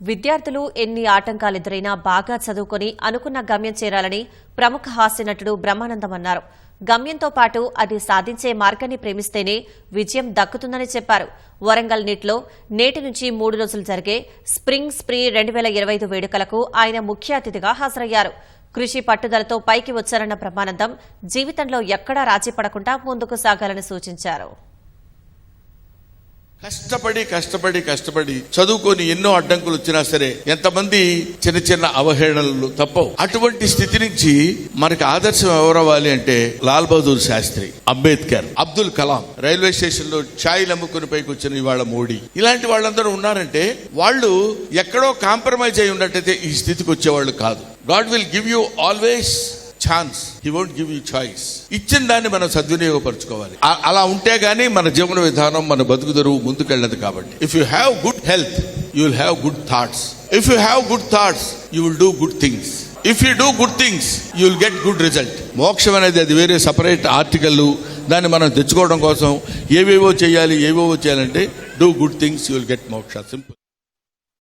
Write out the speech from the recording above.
విద్యార్థులు ఎన్ని ఆటంకాలు ఎదురైనా బాగా చదువుకొని అనుకున్న గమ్యం చేరాలని ప్రముఖ హాస్య నటుడు బ్రహ్మానందం అన్నారు. గమ్యంతో పాటు అది సాధించే మార్గాన్ని ప్రేమిస్తేనే విజయం దక్కుతుందని చెప్పారు. వరంగల్ నీట్లో నేటి నుంచి మూడు రోజులు జరిగే స్ప్రింగ్ స్ప్రీ రెండు వేల ఇరవై ఐదు వేడుకలకు ఆయన ముఖ్య అతిథిగా హాజరయ్యారు. కృషి పట్టుదలతో పైకి వచ్చారన్న బ్రహ్మానందం జీవితంలో ఎక్కడా రాజీ పడకుండా ముందుకు సాగాలని సూచించారు. కష్టపడి కష్టపడి కష్టపడి చదువుకొని ఎన్నో అడ్డంకులు వచ్చినా సరే ఎంతమంది చిన్న చిన్న అవహేళనలు తప్పవు. అటువంటి స్థితి నుంచి మనకి ఆదర్శం ఎవరవ్వాలి అంటే లాల్ బహదూర్ శాస్త్రి అంబేద్కర్ అబ్దుల్ కలాం. రైల్వే స్టేషన్లో ఛాయ్ అమ్ముకుని పైకి వచ్చిన ఇవాళ మోడీ. ఇలాంటి వాళ్ళందరూ ఉన్నారంటే వాళ్ళు ఎక్కడో కాంప్రమైజ్ అయి ఉన్నట్టయితే ఈ స్థితికి వచ్చేవాళ్ళు కాదు. God will give you always chance he won't give you choice ఇచ్చిన దాన్ని మనం సద్వినియోగపరచుకోవాలి. అలా ఉంటే గానీ మన జీవన విధానం మన బతుకు తెరువు ముందుకెళ్ళదు కాబట్టి. If you have good health you will have good thoughts if you have good thoughts you will do good things if you do good things you will get good result మోక్షం అనేది అది వేరే సపరేట్ ఆర్టికల్ దాన్ని మనం తెచ్చుకోవడం కోసం ఏవేవో చేయాలి ఏవేవో చేయాలంటే do good things you will get మోక్ష. సింపుల్